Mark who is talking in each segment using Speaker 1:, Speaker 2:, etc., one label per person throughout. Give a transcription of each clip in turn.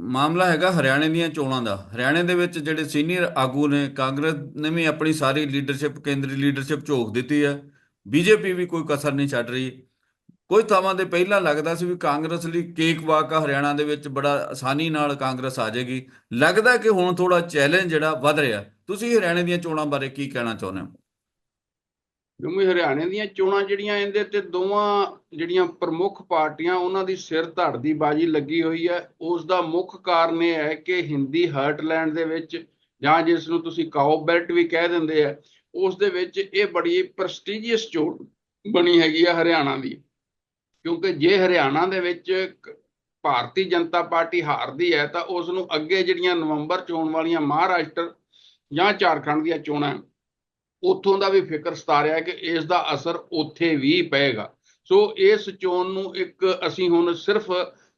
Speaker 1: ਮਾਮਲਾ ਹੈਗਾ ਹਰਿਆਣੇ ਦੀਆਂ ਚੋਣਾਂ ਦਾ। ਹਰਿਆਣੇ ਦੇ ਵਿੱਚ ਜਿਹੜੇ ਸੀਨੀਅਰ ਆਗੂ ਨੇ, ਕਾਂਗਰਸ ਨੇ ਵੀ ਆਪਣੀ ਸਾਰੀ ਲੀਡਰਸ਼ਿਪ ਕੇਂਦਰੀ ਲੀਡਰਸ਼ਿਪ ਝੋਕ ਦਿੱਤੀ ਹੈ। ਬੀਜੇਪੀ ਵੀ ਕੋਈ ਕਸਰ ਨਹੀਂ ਛੱਡ ਰਹੀ। ਕੋਈ ਥਾਵਾਂ ਤੇ ਪਹਿਲਾਂ ਲੱਗਦਾ ਸੀ ਵੀ ਕਾਂਗਰਸ ਲਈ ਕੇਕ ਵਾਕ ਆ ਹਰਿਆਣਾ ਦੇ ਵਿੱਚ, ਬੜਾ ਆਸਾਨੀ ਨਾਲ ਕਾਂਗਰਸ ਆ ਜਾਏਗੀ। ਲੱਗਦਾ ਕਿ ਹੁਣ ਥੋੜਾ ਚੈਲੰਜ ਜਿਹੜਾ ਵੱਧ ਰਿਹਾ। ਤੁਸੀਂ ਹਰਿਆਣੇ ਦੀਆਂ ਚੋਣਾਂ ਬਾਰੇ ਕੀ ਕਹਿਣਾ ਚਾਹੁੰਦੇ ਹੋ?
Speaker 2: ਕਿਉਂਕਿ ਹਰਿਆਣੇ ਦੀਆਂ ਚੋਣਾਂ ਜਿਹੜੀਆਂ ਇਹਦੇ ਤੇ ਦੋਵਾਂ ਜਿਹੜੀਆਂ ਪ੍ਰਮੁੱਖ ਪਾਰਟੀਆਂ, ਉਹਨਾਂ ਦੀ ਸਿਰ ਧੜ ਦੀ ਬਾਜੀ ਲੱਗੀ ਹੋਈ ਹੈ। ਉਸ ਦਾ ਮੁੱਖ ਕਾਰਨ ਇਹ ਹੈ ਕਿ ਹਿੰਦੀ ਹਰਟਲੈਂਡ ਦੇ ਵਿੱਚ ਜਾਂ ਜਿਸ ਨੂੰ ਤੁਸੀਂ ਕਾਓ ਬੈਲਟ ਵੀ ਕਹਿ ਦਿੰਦੇ ਆ, ਉਸ ਦੇ ਵਿੱਚ ਇਹ ਬੜੀ ਪ੍ਰੈਸਟੀਜੀਅਸ ਚੋਣ ਬਣੀ ਹੈਗੀ ਆ ਹਰਿਆਣਾ ਦੀ। ਕਿਉਂਕਿ ਜੇ ਹਰਿਆਣਾ ਦੇ ਵਿੱਚ ਭਾਰਤੀ ਜਨਤਾ ਪਾਰਟੀ ਹਾਰਦੀ ਹੈ, ਤਾਂ ਉਸ ਨੂੰ ਅੱਗੇ ਜਿਹੜੀਆਂ ਨਵੰਬਰ ਚੋਣ ਵਾਲੀਆਂ ਮਹਾਰਾਸ਼ਟਰ ਜਾਂ ਝਾਰਖੰਡ ਦੀਆਂ ਚੋਣਾਂ ਉੱਥੋਂ ਦਾ ਵੀ ਫਿਕਰ ਸਤਾ ਰਿਹਾ ਕਿ ਇਸ ਦਾ ਅਸਰ ਉੱਥੇ ਵੀ ਪਏਗਾ। ਸੋ ਇਸ ਚੋਣ ਨੂੰ ਇੱਕ ਅਸੀਂ ਹੁਣ ਸਿਰਫ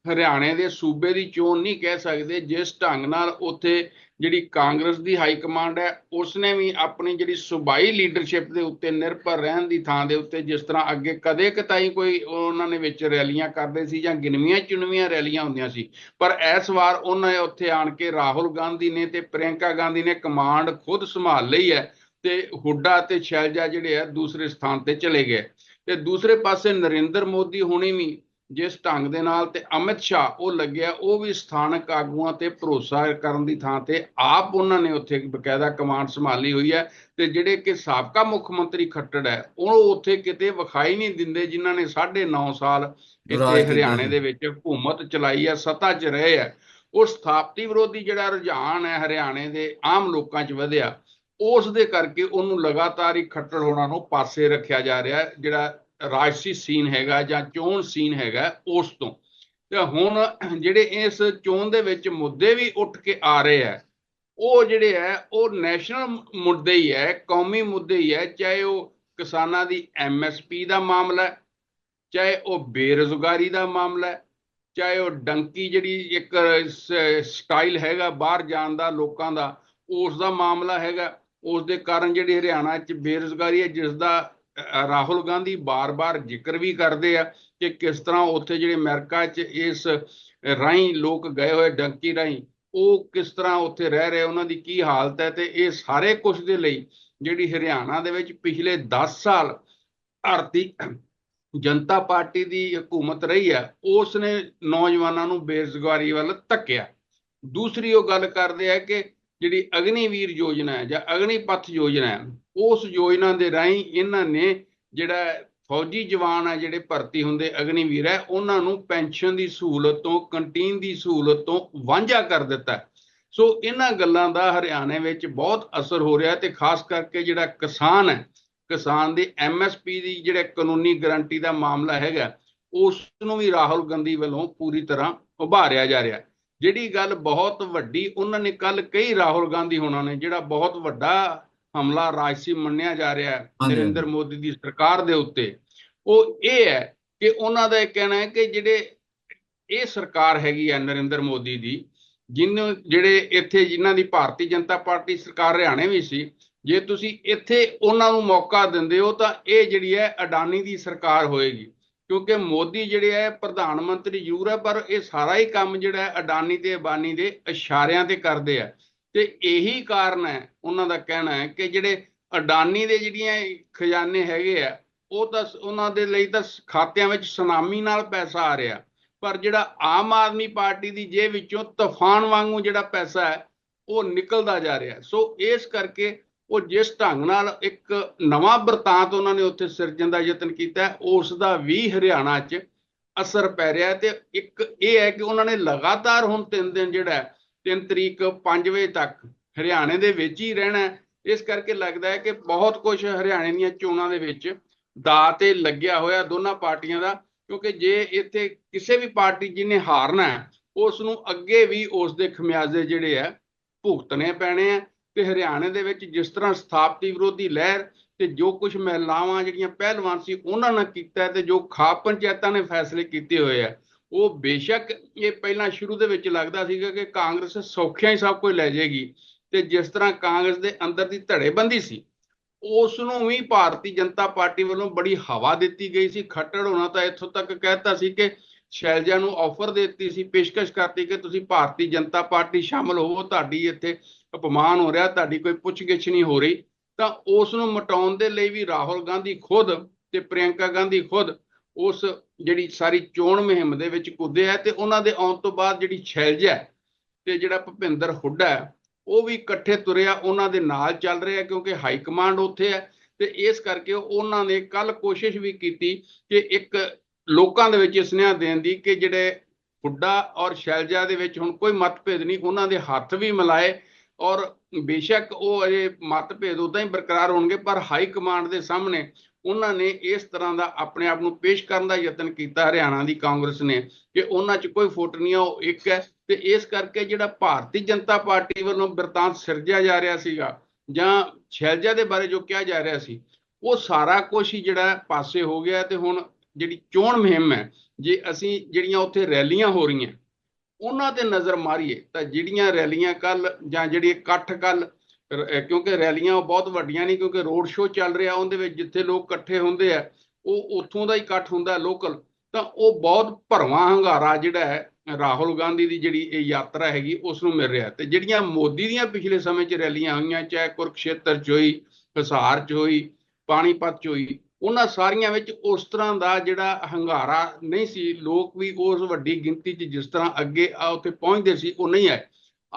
Speaker 2: ਹਰਿਆਣੇ ਦੇ ਸੂਬੇ ਦੀ ਚੋਣ ਨਹੀਂ ਕਹਿ ਸਕਦੇ, ਜਿਸ ਢੰਗ ਨਾਲ ਉੱਥੇ ਜਿਹੜੀ ਕਾਂਗਰਸ ਦੀ ਹਾਈ ਕਮਾਂਡ ਹੈ, ਉਸਨੇ ਵੀ ਆਪਣੀ ਜਿਹੜੀ ਸੂਬਾਈ ਲੀਡਰਸ਼ਿਪ ਦੇ ਉੱਤੇ ਨਿਰਭਰ ਰਹਿਣ ਦੀ ਥਾਂ ਦੇ ਉੱਤੇ ਜਿਸ ਤਰ੍ਹਾਂ ਅੱਗੇ ਕਦੇ ਕਤਾਈ ਕੋਈ ਉਹਨਾਂ ਨੇ ਵਿੱਚ ਰੈਲੀਆਂ ਕਰਦੇ ਸੀ ਜਾਂ ਗਿਣਵੀਆਂ ਚੁਣਵੀਆਂ ਰੈਲੀਆਂ ਹੁੰਦੀਆਂ ਸੀ, ਪਰ ਇਸ ਵਾਰ ਉਹਨਾਂ ਨੇ ਉੱਥੇ ਆਣ ਕੇ ਰਾਹੁਲ ਗਾਂਧੀ ਨੇ ਤੇ ਪ੍ਰਿਯੰਕਾ ਗਾਂਧੀ ਨੇ ਕਮਾਂਡ ਖੁਦ ਸੰਭਾਲ ਲਈ ਹੈ। ਤੇ ਹੁੱਡਾ ਤੇ ਸ਼ੈਲਜਾ ਜਿਹੜੇ ਆ ਦੂਸਰੇ ਸਥਾਨ ਤੇ ਚਲੇ ਗਏ। ਤੇ ਦੂਸਰੇ ਪਾਸੇ ਨਰਿੰਦਰ ਮੋਦੀ ਹੁਣੀ ਵੀ ਜਿਸ ਢੰਗ ਦੇ ਨਾਲ ਤੇ ਅਮਿਤ ਸ਼ਾਹ ਉਹ ਲੱਗਿਆ ਉਹ ਵੀ ਸਥਾਨਕ ਆਗੂਆਂ ਤੇ ਭਰੋਸਾ ਕਰਨ ਦੀ ਥਾਂ ਤੇ ਆਪ ਉਹਨਾਂ ਨੇ ਉੱਥੇ ਬਕਾਇਦਾ ਕਮਾਂਡ ਸੰਭਾਲੀ ਹੋਈ ਹੈ ਤੇ ਜਿਹੜੇ ਕਿ ਸਾਬਕਾ ਮੁੱਖ ਮੰਤਰੀ ਖੱਟੜ ਹੈ ਉਹ ਉੱਥੇ ਕਿਤੇ ਵਿਖਾਈ ਨਹੀਂ ਦਿੰਦੇ ਜਿਨ੍ਹਾਂ ਨੇ 9.5 ਸਾਲ ਇੱਥੇ ਹਰਿਆਣੇ। ਦੇ ਵਿੱਚ ਹਕੂਮਤ ਚਲਾਈ ਹੈ ਸੱਤਾ 'ਚ ਰਹੇ ਹੈ। ਉਹ ਸਥਾਪਤੀ ਵਿਰੋਧੀ ਜਿਹੜਾ ਰੁਝਾਨ ਹੈ ਹਰਿਆਣੇ ਦੇ ਆਮ ਲੋਕਾਂ 'ਚ ਵਧਿਆ। ਉਸ ਦੇ ਕਰਕੇ ਉਹਨੂੰ ਲਗਾਤਾਰ ਹੀ ਖੱਟੜ ਹੋਣਾ ਨੂੰ ਪਾਸੇ ਰੱਖਿਆ ਜਾ ਰਿਹਾ ਜਿਹੜਾ ਰਾਜਸੀ ਸੀਨ ਹੈਗਾ ਜਾਂ ਚੋਣ ਸੀਨ ਹੈਗਾ ਉਸ ਤੋਂ। ਤੇ ਹੁਣ ਜਿਹੜੇ ਇਸ ਚੋਣ ਦੇ ਵਿੱਚ ਮੁੱਦੇ ਵੀ ਉੱਠ ਕੇ ਆ ਰਹੇ ਹੈ, ਉਹ ਜਿਹੜੇ ਹੈ, ਉਹ ਨੈਸ਼ਨਲ ਮੁੱਦੇ ਹੀ ਹੈ, ਕੌਮੀ ਮੁੱਦੇ ਹੀ ਹੈ, ਚਾਹੇ ਉਹ ਕਿਸਾਨਾਂ ਦੀ ਐਮਐਸਪੀ ਦਾ ਮਾਮਲਾ ਹੈ, ਚਾਹੇ ਉਹ ਬੇਰੁਜ਼ਗਾਰੀ ਦਾ ਮਾਮਲਾ ਹੈ, ਚਾਹੇ ਉਹ ਡੰਕੀ ਜਿਹੜੀ ਇੱਕ ਸਟਾਈਲ ਹੈਗਾ ਬਾਹਰ ਜਾਣ ਦਾ, ਲੋਕਾਂ ਦਾ, ਉਸ ਦਾ ਮਾਮਲਾ ਹੈਗਾ। ਉਸ ਦੇ ਕਾਰਨ ਜਿਹੜੀ ਹਰਿਆਣਾ 'ਚ ਬੇਰੁਜ਼ਗਾਰੀ ਹੈ ਜਿਸ ਦਾ ਰਾਹੁਲ ਗਾਂਧੀ ਬਾਰ-ਬਾਰ ਜ਼ਿਕਰ ਵੀ ਕਰਦੇ ਆ ਕਿ ਕਿਸ ਤਰ੍ਹਾਂ ਉੱਥੇ ਜਿਹੜੇ ਅਮਰੀਕਾ 'ਚ ਇਸ ਰਾਹੀਂ ਲੋਕ ਗਏ ਹੋਏ, ਡੰਕੀ ਰਾਹੀਂ, ਉਹ ਕਿਸ ਤਰ੍ਹਾਂ ਉੱਥੇ ਰਹਿ ਰਹੇ, ਉਹਨਾਂ ਦੀ ਕੀ ਹਾਲਤ ਹੈ ਤੇ ਇਹ ਸਾਰੇ ਕੁਝ ਦੇ ਲਈ ਜਿਹੜੀ ਹਰਿਆਣਾ ਦੇ ਵਿੱਚ ਪਿਛਲੇ 10 ਸਾਲ ਭਾਰਤੀ ਜਨਤਾ ਪਾਰਟੀ ਦੀ ਹਕੂਮਤ ਰਹੀ ਹੈ ਉਸ ਨੇ ਨੌਜਵਾਨਾਂ ਨੂੰ ਬੇਰੁਜ਼ਗਾਰੀ ਵੱਲ ਧੱਕਿਆ। ਦੂਸਰੀ ਉਹ ਗੱਲ ਕਰਦੇ ਆ ਕਿ ਜਿਹੜੀ ਅਗਨੀਵੀਰ ਯੋਜਨਾ ਹੈ ਜਾਂ ਅਗਨੀਪਥ ਯੋਜਨਾ ਹੈ, ਉਸ ਯੋਜਨਾ ਦੇ ਰਾਹੀਂ ਇਹਨਾਂ ਨੇ ਜਿਹੜਾ ਫੌਜੀ ਜਵਾਨ ਆ ਜਿਹੜੇ ਭਰਤੀ ਹੁੰਦੇ ਅਗਨੀਵੀਰ ਹੈ, ਉਹਨਾਂ ਨੂੰ ਪੈਨਸ਼ਨ ਦੀ ਸਹੂਲਤ ਤੋਂ, ਕੰਟੀਨ ਦੀ ਸਹੂਲਤ ਤੋਂ ਵਾਂਝਾ ਕਰ ਦਿੱਤਾ ਸੋ ਇਹਨਾਂ ਗੱਲਾਂ ਦਾ ਹਰਿਆਣੇ ਵਿੱਚ ਬਹੁਤ ਅਸਰ ਹੋ ਰਿਹਾ ਤੇ ਖਾਸ ਕਰਕੇ ਜਿਹੜਾ ਕਿਸਾਨ ਹੈ, ਕਿਸਾਨ ਦੀ ਐਮਐਸਪੀ ਦੀ ਜਿਹੜੇ ਕਾਨੂੰਨੀ ਗਾਰੰਟੀ ਦਾ ਮਾਮਲਾ ਹੈਗਾ, ਉਸ ਨੂੰ ਵੀ ਰਾਹੁਲ ਗਾਂਧੀ ਵੱਲੋਂ ਪੂਰੀ ਤਰ੍ਹਾਂ ਉਭਾਰਿਆ ਜਾ ਰਿਹਾ ਜਿਹੜੀ ਗੱਲ ਬਹੁਤ ਵੱਡੀ ਉਹਨਾਂ ਨੇ ਕੱਲ ਕਹੀ ਰਾਹੁਲ ਗਾਂਧੀ ਹੋਣਾ ਨੇ ਜਿਹੜਾ ਬਹੁਤ ਵੱਡਾ ਹਮਲਾ ਰਾਜਸੀ ਮੰਨਿਆ ਜਾ ਰਿਹਾ ਹੈ। ਨਰਿੰਦਰ ਮੋਦੀ ਦੀ ਸਰਕਾਰ ਦੇ ਉੱਤੇ ਉਹ ਇਹ ਹੈ ਕਿ ਉਹਨਾਂ ਦਾ ਇਹ ਕਹਿਣਾ ਹੈ ਕਿ ਜਿਹੜੇ ਇਹ ਸਰਕਾਰ ਹੈਗੀ ਹੈ ਨਰਿੰਦਰ ਮੋਦੀ ਦੀ ਜਿਹਨੂੰ ਜਿਹੜੇ ਇੱਥੇ ਜਿਨ੍ਹਾਂ ਦੀ ਭਾਰਤੀ ਜਨਤਾ ਪਾਰਟੀ ਸਰਕਾਰ ਹਰਿਆਣੇ ਵੀ ਸੀ ਜੇ ਤੁਸੀਂ ਇੱਥੇ ਉਹਨਾਂ ਨੂੰ ਮੌਕਾ ਦਿੰਦੇ ਹੋ ਤਾਂ ਇਹ ਜਿਹੜੀ ਹੈ ਅਡਾਨੀ ਦੀ ਸਰਕਾਰ ਹੋਏਗੀ ਕਿਉਂਕਿ ਮੋਦੀ ਜਿਹੜੇ ਹੈ ਪ੍ਰਧਾਨ ਮੰਤਰੀ ਜ਼ਰੂਰ ਹੈ ਪਰ ਇਹ ਸਾਰਾ ਹੀ ਕੰਮ ਜਿਹੜਾ ਹੈ ਅਡਾਨੀ ਤੇ ਅਬਾਨੀ ਦੇ ਇਸ਼ਾਰਿਆਂ ਤੇ ਕਰਦੇ ਆ। ਤੇ ਇਹੀ ਕਾਰਨ ਹੈ, ਉਹਨਾਂ ਦਾ ਕਹਿਣਾ ਹੈ ਕਿ ਜਿਹੜੇ ਅਡਾਨੀ ਦੇ ਜਿਹੜੀਆਂ ਖਜ਼ਾਨੇ ਹੈਗੇ ਆ, ਉਹ ਤਾਂ ਉਹਨਾਂ ਦੇ ਲਈ ਤਾਂ ਖਾਤਿਆਂ ਵਿੱਚ ਸੁਨਾਮੀ ਨਾਲ ਪੈਸਾ ਆ ਰਿਹਾ। ਪਰ ਜਿਹੜਾ ਆਮ ਆਦਮੀ ਪਾਰਟੀ ਦੀ ਜੇਬ ਵਿੱਚੋਂ ਤੂਫਾਨ ਵਾਂਗੂ ਜਿਹੜਾ ਪੈਸਾ ਹੈ, ਉਹ ਨਿਕਲਦਾ ਜਾ ਰਿਹਾ। ਸੋ ਇਸ ਕਰਕੇ ਉਹ ਜਿਸ ਢੰਗ ਨਾਲ ਇੱਕ ਨਵਾਂ ਬਰਤਾਂਤ ਉਹਨਾਂ ਨੇ ਉੱਥੇ ਸਿਰਜਣ ਦਾ ਯਤਨ ਕੀਤਾ ਹੈ, ਉਸ ਦਾ ਵੀ ਹਰਿਆਣਾ 'ਚ ਅਸਰ ਪੈ ਰਿਹਾ ਹੈ ਤੇ ਇੱਕ ਇਹ ਹੈ ਕਿ ਉਹਨਾਂ ਨੇ ਲਗਾਤਾਰ ਹੁਣ ਤਿੰਨ ਦਿਨ ਜਿਹੜਾ ਹੈ, ਤਿੰਨ ਤਰੀਕ 5 ਵਜੇ ਤੱਕ ਹਰਿਆਣੇ ਦੇ ਵਿੱਚ ਹੀ ਰਹਿਣਾ ਇਸ ਕਰਕੇ ਲੱਗਦਾ ਹੈ ਕਿ ਬਹੁਤ ਕੁਝ ਹਰਿਆਣੇ ਦੀਆਂ ਚੋਣਾਂ ਦੇ ਵਿੱਚ ਦਾ ਤੇ ਲੱਗਿਆ ਹੋਇਆ ਦੋਨਾਂ ਪਾਰਟੀਆਂ ਦਾ ਕਿਉਂਕਿ ਜੇ ਇੱਥੇ ਕਿਸੇ ਵੀ ਪਾਰਟੀ ਜਿਹਨੇ ਹਾਰਨਾ ਹੈ ਉਸ ਨੂੰ ਅੱਗੇ ਵੀ ਉਸ ਦੇ ਖਮਿਆਜ਼ੇ ਜਿਹੜੇ ਆ ਭੁਗਤਣੇ ਪੈਣੇ ਆ ਤੇ ਹਰਿਆਣੇ ਦੇ ਵਿੱਚ ਜਿਸ ਤਰ੍ਹਾਂ ਸਥਾਪਤੀ ਵਿਰੋਧੀ ਲਹਿਰ ਤੇ ਜੋ ਕੁਝ ਮਹਿਲਾਵਾਂ ਜਿਹੜੀਆਂ ਪਹਿਲਵਾਨ ਸੀ ਉਹਨਾਂ ਨੇ ਕੀਤਾ ਤੇ ਜੋ ਖਾਪ ਪੰਚਾਇਤਾਂ ਨੇ ਫੈਸਲੇ ਕੀਤੇ ਹੋਏ ਆ, ਉਹ ਬੇਸ਼ੱਕ ਇਹ ਪਹਿਲਾਂ ਸ਼ੁਰੂ ਦੇ ਵਿੱਚ ਲੱਗਦਾ ਸੀਗਾ ਕਿ ਕਾਂਗਰਸ ਸੌਖਿਆਂ ਹੀ ਸਭ ਕੁਝ ਲੈ ਜਾਏਗੀ ਤੇ ਜਿਸ ਤਰ੍ਹਾਂ ਕਾਂਗਰਸ ਦੇ ਅੰਦਰ ਦੀ ਧੜੇਬੰਦੀ ਸੀ ਉਸ ਨੂੰ ਵੀ ਭਾਰਤੀ ਜਨਤਾ ਪਾਰਟੀ ਵੱਲੋਂ ਬੜੀ ਹਵਾ ਦਿੱਤੀ ਗਈ ਸੀ, ਖੱਟੜ ਹੋਣਾ ਤਾਂ ਇੱਥੋਂ ਤੱਕ ਕਹਿਤਾ ਸੀ ਕਿ ਸ਼ੈਲਜਾ ਨੂੰ ਆਫਰ ਦਿੱਤੀ ਸੀ, ਪੇਸ਼ਕਸ਼ ਕਰਤੀ ਕਿ ਤੁਸੀਂ ਭਾਰਤੀ ਜਨਤਾ ਪਾਰਟੀ ਸ਼ਾਮਲ ਹੋਵੋ, ਤੁਹਾਡੀ ਇੱਥੇ ਅਪਮਾਨ ਹੋ ਰਿਹਾ, ਤੁਹਾਡੀ ਕੋਈ ਪੁੱਛਗਿੱਛ ਨਹੀਂ ਹੋ ਰਹੀ, ਤਾਂ ਉਸ ਨੂੰ ਮਟਾਉਣ ਦੇ ਲਈ ਵੀ ਰਾਹੁਲ ਗਾਂਧੀ ਖੁਦ ਤੇ ਪ੍ਰਿਯੰਕਾ ਗਾਂਧੀ ਖੁਦ ਉਸ ਜਿਹੜੀ ਸਾਰੀ ਚੋਣ ਮੁਹਿੰਮ ਦੇ ਵਿੱਚ ਕੁੱਦੇ ਹੈ ਤੇ ਉਹਨਾਂ ਦੇ ਆਉਣ ਤੋਂ ਬਾਅਦ ਜਿਹੜੀ ਸ਼ੈਲਜਾ ਤੇ ਜਿਹੜਾ ਭੁਪਿੰਦਰ ਹੁੱਡਾ ਹੈ ਉਹ ਵੀ ਇਕੱਠੇ ਤੁਰਿਆ, ਉਹਨਾਂ ਦੇ ਨਾਲ ਚੱਲ ਰਿਹਾ ਕਿਉਂਕਿ ਹਾਈ ਕਮਾਂਡ ਉੱਥੇ ਹੈ ਤੇ ਇਸ ਕਰਕੇ ਉਹਨਾਂ ਨੇ ਕੱਲ ਕੋਸ਼ਿਸ਼ ਵੀ ਕੀਤੀ ਕਿ ਇੱਕ ਲੋਕਾਂ ਦੇ ਵਿੱਚ ਸੁਨੇਹਾ ਦੇਣ ਦੀ ਕਿ ਜਿਹੜੇ ਹੁੱਡਾ ਔਰ ਸ਼ੈਲਜਾ ਦੇ ਵਿੱਚ ਹੁਣ ਕੋਈ ਮਤਭੇਦ ਨਹੀਂ, ਉਹਨਾਂ ਦੇ ਹੱਥ ਵੀ ਮਿਲਾਏ ਔਰ ਬੇਸ਼ੱਕ ਉਹ ਅਜੇ ਮਤਭੇਦ ਉਦਾਂ ਹੀ ਬਰਕਰਾਰ ਹੋਣਗੇ, ਪਰ ਹਾਈ ਕਮਾਂਡ ਦੇ ਸਾਹਮਣੇ ਉਹਨਾਂ ਨੇ ਇਸ ਤਰ੍ਹਾਂ ਦਾ ਆਪਣੇ ਆਪ ਨੂੰ ਪੇਸ਼ ਕਰਨ ਦਾ ਯਤਨ ਕੀਤਾ, ਹਰਿਆਣਾ ਦੀ ਕਾਂਗਰਸ ਨੇ। ਕਿ ਉਹਨਾਂ 'ਚ ਕੋਈ ਫੁੱਟ ਨਹੀਂ ਆ, ਉਹ ਇੱਕ ਹੈ। ਤੇ ਇਸ ਕਰਕੇ ਜਿਹੜਾ ਭਾਰਤੀ ਜਨਤਾ ਪਾਰਟੀ ਵੱਲੋਂ ਬਿਰਤਾਂਤ ਸਿਰਜਿਆ ਜਾ ਰਿਹਾ ਸੀਗਾ, ਜਾਂ ਸ਼ੈਲਜਾ ਦੇ ਬਾਰੇ ਜੋ ਕਿਹਾ ਜਾ ਰਿਹਾ ਸੀ, ਉਹ ਸਾਰਾ ਕੁਝ ਹੀ ਜਿਹੜਾ ਪਾਸੇ ਹੋ ਗਿਆ ਤੇ ਹੁਣ ਜਿਹੜੀ ਚੋਣ ਮੁਹਿੰਮ ਹੈ, ਜੇ ਅਸੀਂ ਜਿਹੜੀਆਂ ਉੱਥੇ ਰੈਲੀਆਂ ਹੋ ਰਹੀਆਂ ਉਹਨਾਂ ਤੇ ਨਜ਼ਰ ਮਾਰੀਏ ਤਾਂ ਜਿਹੜੀਆਂ ਰੈਲੀਆਂ ਕੱਲ ਜਾਂ ਜਿਹੜੀ ਇਕੱਠ ਕੱਲ ਕਿਉਂਕਿ ਰੈਲੀਆਂ ਉਹ ਬਹੁਤ ਵੱਡੀਆਂ ਨਹੀਂ ਕਿਉਂਕਿ ਰੋਡ ਸ਼ੋਅ ਚੱਲ ਰਿਹਾ ਉਹਦੇ ਵਿੱਚ ਜਿੱਥੇ ਲੋਕ ਇਕੱਠੇ ਹੁੰਦੇ ਆ, ਉਹ ਉੱਥੋਂ ਦਾ ਹੀ ਇਕੱਠ ਹੁੰਦਾ ਲੋਕਲ ਤਾਂ ਉਹ ਬਹੁਤ ਭਰਵਾਂ ਹੰਗਾਰਾ ਜਿਹੜਾ ਹੈ ਰਾਹੁਲ ਗਾਂਧੀ ਦੀ ਜਿਹੜੀ ਇਹ ਯਾਤਰਾ ਹੈਗੀ ਉਸ ਨੂੰ ਮਿਲ ਰਿਹਾ ਤੇ ਜਿਹੜੀਆਂ ਮੋਦੀ ਦੀਆਂ ਪਿਛਲੇ ਸਮੇਂ 'ਚ ਰੈਲੀਆਂ ਹੋਈਆਂ, ਚਾਹੇ ਕੁਰਕਸ਼ੇਤਰ 'ਚ ਹੋਈ, ਹਿਸਾਰ 'ਚ ਹੋਈ, ਪਾਣੀਪਤ 'ਚ ਹੋਈ ਉਹਨਾਂ ਸਾਰੀਆਂ ਵਿੱਚ ਉਸ ਤਰ੍ਹਾਂ ਦਾ ਜਿਹੜਾ ਹੰਗਾਰਾ ਨਹੀਂ ਸੀ। ਲੋਕ ਵੀ ਉਸ ਵੱਡੀ ਗਿਣਤੀ 'ਚ ਜਿਸ ਤਰ੍ਹਾਂ ਅੱਗੇ ਆ, ਉੱਥੇ ਪਹੁੰਚਦੇ ਸੀ, ਉਹ ਨਹੀਂ ਆਏ।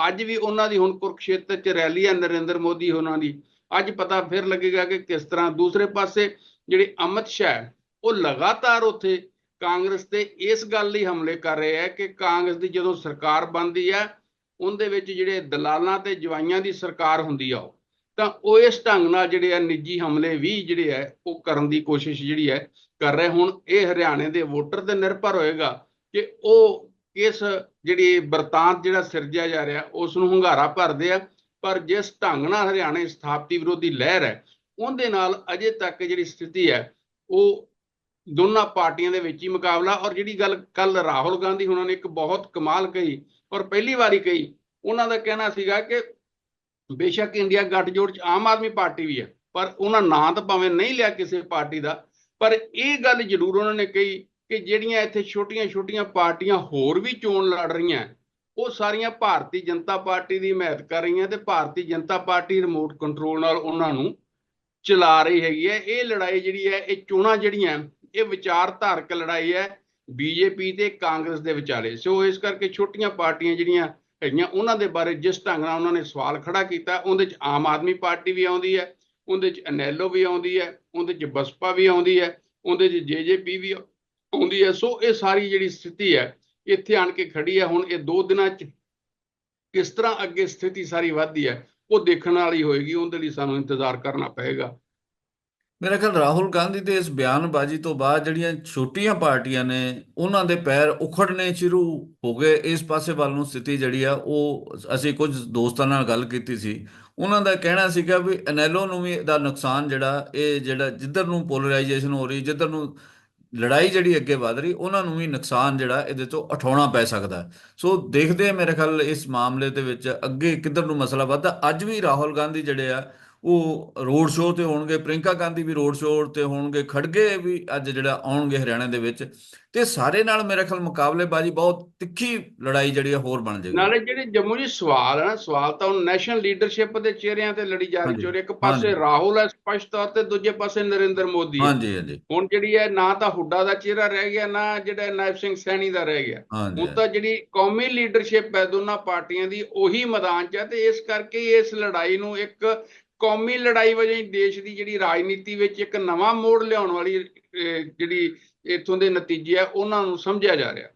Speaker 2: ਅੱਜ ਵੀ ਉਹਨਾਂ ਦੀ ਹੁਣ ਕੁਰਕਸ਼ੇਤਰ 'ਚ ਰੈਲੀ ਹੈ ਨਰਿੰਦਰ ਮੋਦੀ ਉਹਨਾਂ ਦੀ। ਅੱਜ ਪਤਾ ਫਿਰ ਲੱਗੇਗਾ ਕਿ ਕਿਸ ਤਰ੍ਹਾਂ ਦੂਸਰੇ ਪਾਸੇ ਜਿਹੜੇ ਅਮਿਤ ਸ਼ਾਹ ਉਹ ਲਗਾਤਾਰ ਉੱਥੇ ਕਾਂਗਰਸ ਤੇ ਇਸ ਗੱਲ ਲਈ ਹਮਲੇ ਕਰ ਰਹੇ ਹੈ ਕਿ ਕਾਂਗਰਸ ਦੀ ਜਦੋਂ ਸਰਕਾਰ ਬਣਦੀ ਹੈ, ਉਹਦੇ ਵਿੱਚ ਜਿਹੜੇ ਦਲਾਲਾਂ ਤੇ ਜਵਾਈਆਂ ਦੀ ਸਰਕਾਰ ਹੁੰਦੀ ਆ ਉਹ। ਤਾਂ ਉਹ ਇਸ ਢੰਗ ਨਾਲ ਜਿਹੜੇ ਆ ਨਿੱਜੀ ਹਮਲੇ ਵੀ ਜਿਹੜੇ ਹੈ ਉਹ ਕਰਨ ਦੀ ਕੋਸ਼ਿਸ਼ ਜਿਹੜੀ ਹੈ ਕਰ ਰਹੇ। ਹੁਣ ਇਹ ਹਰਿਆਣੇ ਦੇ ਵੋਟਰ ਤੇ ਨਿਰਭਰ ਹੋਏਗਾ ਕਿ ਉਹ ਇਸ ਜਿਹੜੀ ਵਰਤਾਂਤ ਜਿਹੜਾ ਸਿਰਜਿਆ ਜਾ ਰਿਹਾ, ਉਸ ਨੂੰ ਹੰਗਾਰਾ ਭਰਦੇ ਆ। ਪਰ ਜਿਸ ਢੰਗ ਨਾਲ ਹਰਿਆਣੇ ਸਥਾਪਤੀ ਵਿਰੋਧੀ ਲਹਿਰ ਹੈ, ਉਹਦੇ ਨਾਲ ਅਜੇ ਤੱਕ ਜਿਹੜੀ ਸਥਿਤੀ ਹੈ, ਉਹ ਦੋਨਾਂ ਪਾਰਟੀਆਂ ਦੇ ਵਿੱਚ ਹੀ ਮੁਕਾਬਲਾ। ਔਰ ਜਿਹੜੀ ਗੱਲ ਕੱਲ ਰਾਹੁਲ ਗਾਂਧੀ ਉਹਨਾਂ ਨੇ ਇੱਕ ਬਹੁਤ ਕਮਾਲ ਕਹੀ ਔਰ ਪਹਿਲੀ ਵਾਰੀ ਕਹੀ, ਉਹਨਾਂ ਦਾ ਕਹਿਣਾ ਸੀਗਾ ਕਿ ਬੇਸ਼ੱਕ ਇੰਡੀਆ ਗੱਠਜੋੜ ਚ ਆਮ ਆਦਮੀ ਪਾਰਟੀ ਵੀ ਹੈ, ਪਰ ਉਹਨਾਂ ਨਾਂ ਤਾਂ ਭਾਵੇਂ ਨਹੀਂ ਲਿਆ ਕਿਸੇ ਪਾਰਟੀ ਦਾ, ਪਰ ਇਹ ਗੱਲ ਜ਼ਰੂਰ ਉਹਨਾਂ ਨੇ ਕਹੀ ਕਿ ਜਿਹੜੀਆਂ ਇੱਥੇ ਛੋਟੀਆਂ-ਛੋਟੀਆਂ ਪਾਰਟੀਆਂ ਹੋਰ ਵੀ ਚੋਣ ਲੜ ਰਹੀਆਂ, ਉਹ ਸਾਰੀਆਂ ਭਾਰਤੀ ਜਨਤਾ ਪਾਰਟੀ ਦੀ ਹਮਾਇਤ ਕਰ ਰਹੀਆਂ ਤੇ Bharatiya Janata Party remote control ਨਾਲ ਉਹਨਾਂ ਨੂੰ ਚਲਾ ਰਹੀ ਹੈਗੀ ਹੈ। ਇਹ ਲੜਾਈ ਜਿਹੜੀ ਹੈ, ਇਹ ਚੋਣਾਂ ਜਿਹੜੀਆਂ, ਇਹ ਵਿਚਾਰਧਾਰਕ ਲੜਾਈ ਹੈ, ਬੀਜੇਪੀ ਤੇ ਕਾਂਗਰਸ ਦੇ ਵਿਚਾਲੇ। ਸੋ ਇਸ ਕਰਕੇ ਛੋਟੀਆਂ ਪਾਰਟੀਆਂ ਜਿਹੜੀਆਂ ਹੈਗੀਆਂ ਉਹਨਾਂ ਦੇ ਬਾਰੇ ਜਿਸ ਢੰਗ ਨਾਲ ਉਹਨਾਂ ਨੇ ਸਵਾਲ ਖੜਾ ਕੀਤਾ, ਉਹਦੇ ਚ ਆਮ ਆਦਮੀ ਪਾਰਟੀ ਵੀ ਆਉਂਦੀ ਹੈ, ਉਹਦੇ ਚ ਅਨੈਲੋ ਵੀ ਆਉਂਦੀ ਹੈ, ਉਹਦੇ ਚ ਬਸਪਾ ਵੀ ਆਉਂਦੀ ਹੈ, ਉਹਦੇ ਚ ਜੇਜੇਪੀ ਵੀ ਆਉਂਦੀ ਹੈ। ਸੋ ਇਹ ਸਾਰੀ ਜਿਹੜੀ ਸਥਿਤੀ ਹੈ, ਇੱਥੇ ਆਣ ਕੇ ਖੜੀ ਹੈ। ਹੁਣ ਇਹ ਦੋ ਦਿਨਾਂ ਚ ਕਿਸ ਤਰ੍ਹਾਂ ਅੱਗੇ ਸਥਿਤੀ ਸਾਰੀ ਵੱਧਦੀ ਹੈ, ਉਹ ਦੇਖਣ ਵਾਲੀ ਹੋਏਗੀ। ਉਹਦੇ ਲਈ ਸਾਨੂੰ ਇੰਤਜ਼ਾਰ ਕਰਨਾ ਪਏਗਾ।
Speaker 1: ਮੇਰਾ ਖਿਆਲ ਰਾਹੁਲ ਗਾਂਧੀ ਦੇ ਇਸ ਬਿਆਨਬਾਜ਼ੀ ਤੋਂ ਬਾਅਦ ਜਿਹੜੀਆਂ ਛੋਟੀਆਂ ਪਾਰਟੀਆਂ ਨੇ, ਉਹਨਾਂ ਦੇ ਪੈਰ ਉਖੜਨੇ ਸ਼ੁਰੂ ਹੋ ਗਏ। ਇਸ ਪਾਸੇ ਵੱਲ ਨੂੰ ਸਥਿਤੀ ਜਿਹੜੀ ਆ, ਉਹ ਅਸੀਂ ਕੁਝ ਦੋਸਤਾਂ ਨਾਲ ਗੱਲ ਕੀਤੀ ਸੀ। ਉਹਨਾਂ ਦਾ ਕਹਿਣਾ ਸੀਗਾ ਵੀ ਅਨੈਲੋ ਨੂੰ ਵੀ ਦਾ ਨੁਕਸਾਨ ਜਿਹੜਾ, ਇਹ ਜਿਹੜਾ ਜਿੱਧਰ ਨੂੰ ਪੋਲਰਾਈਜੇਸ਼ਨ ਹੋ ਰਹੀ, ਜਿੱਧਰ ਨੂੰ ਲੜਾਈ ਜਿਹੜੀ ਅੱਗੇ ਵਧ ਰਹੀ, ਉਹਨਾਂ ਨੂੰ ਵੀ ਨੁਕਸਾਨ ਜਿਹੜਾ ਇਹਦੇ ਤੋਂ ਉਠਾਉਣਾ ਪੈ ਸਕਦਾ। ਸੋ ਦੇਖਦੇ ਆ ਮੇਰੇ ਖਿਆਲ ਇਸ ਮਾਮਲੇ ਦੇ ਵਿੱਚ ਅੱਗੇ ਕਿੱਧਰ ਨੂੰ ਮਸਲਾ ਵੱਧਦਾ। ਅੱਜ ਵੀ ਰਾਹੁਲ ਗਾਂਧੀ ਜਿਹੜੇ ਆ ਉਹ ਰੋਡ ਸ਼ੋਅ ਤੇ ਹੋਣਗੇ ਪ੍ਰਿੰਕਾ ਗਾਂਧੀ ਵੀ ਰੋਡ ਸ਼ੋਅ ਤੇ ਹੋਣਗੇ ਖੜਗੇ ਵੀ ਅੱਜ ਜਿਹੜਾ ਆਉਣਗੇ ਹਰਿਆਣਾ ਦੇ ਵਿੱਚ। ਤੇ ਸਾਰੇ ਨਾਲ ਮੇਰੇ ਖਿਆਲ ਮੁਕਾਬਲੇਬਾਜ਼ੀ ਬਹੁਤ ਤਿੱਖੀ ਲੜਾਈ ਜਿਹੜੀ ਹੋਰ ਬਣ ਜਾਏਗੀ
Speaker 2: ਨਾਲੇ ਜਿਹੜੇ ਜੰਮੂ ਜੀ ਸਵਾਲ ਹੈ ਨਾ ਸਵਾਲ ਤਾਂ ਹੁਣ ਨੈਸ਼ਨਲ ਲੀਡਰਸ਼ਿਪ ਦੇ ਚਿਹਰਿਆਂ ਤੇ ਲੜੀ ਜਾ ਰਹੀ ਚੋਰ ਇੱਕ ਪਾਸੇ। ਰਾਹੁਲ ਹੈ ਸਪਸ਼ਟ ਤੌਰ ਤੇ ਦੂਜੇ ਪਾਸੇ ਨਰਿੰਦਰ ਮੋਦੀ
Speaker 1: ਹਾਂਜੀ ਹਾਂਜੀ।
Speaker 2: ਹੁਣ ਜਿਹੜੀ ਹੈ ਨਾ ਤਾਂ ਹੁੱਡਾ ਦਾ ਚਿਹਰਾ ਰਹਿ ਗਿਆ ਨਾ ਜਿਹੜਾ ਨਾਇਬ ਸਿੰਘ ਸੈਣੀ ਦਾ ਰਹਿ ਗਿਆ। ਹੁਣ ਤਾਂ ਜਿਹੜੀ ਕੌਮੀ ਲੀਡਰਸ਼ਿਪ ਹੈ ਦੋਨਾਂ ਪਾਰਟੀਆਂ ਦੀ ਉਹੀ ਮੈਦਾਨ 'ਚ ਹੈ ਤੇ ਇਸ ਕਰਕੇ ਇਸ ਲੜਾਈ ਨੂੰ ਇੱਕ ਕੌਮੀ ਲੜਾਈ ਵਜੋਂ ਹੀ ਦੇਸ਼ ਦੀ ਜਿਹੜੀ ਰਾਜਨੀਤੀ ਵਿੱਚ ਇੱਕ ਨਵਾਂ ਮੋੜ ਲਿਆਉਣ ਵਾਲੀ ਅਹ, ਜਿਹੜੀ ਇੱਥੋਂ ਦੇ ਨਤੀਜੇ ਆ ਉਹਨਾਂ ਨੂੰ ਸਮਝਿਆ ਜਾ ਰਿਹਾ।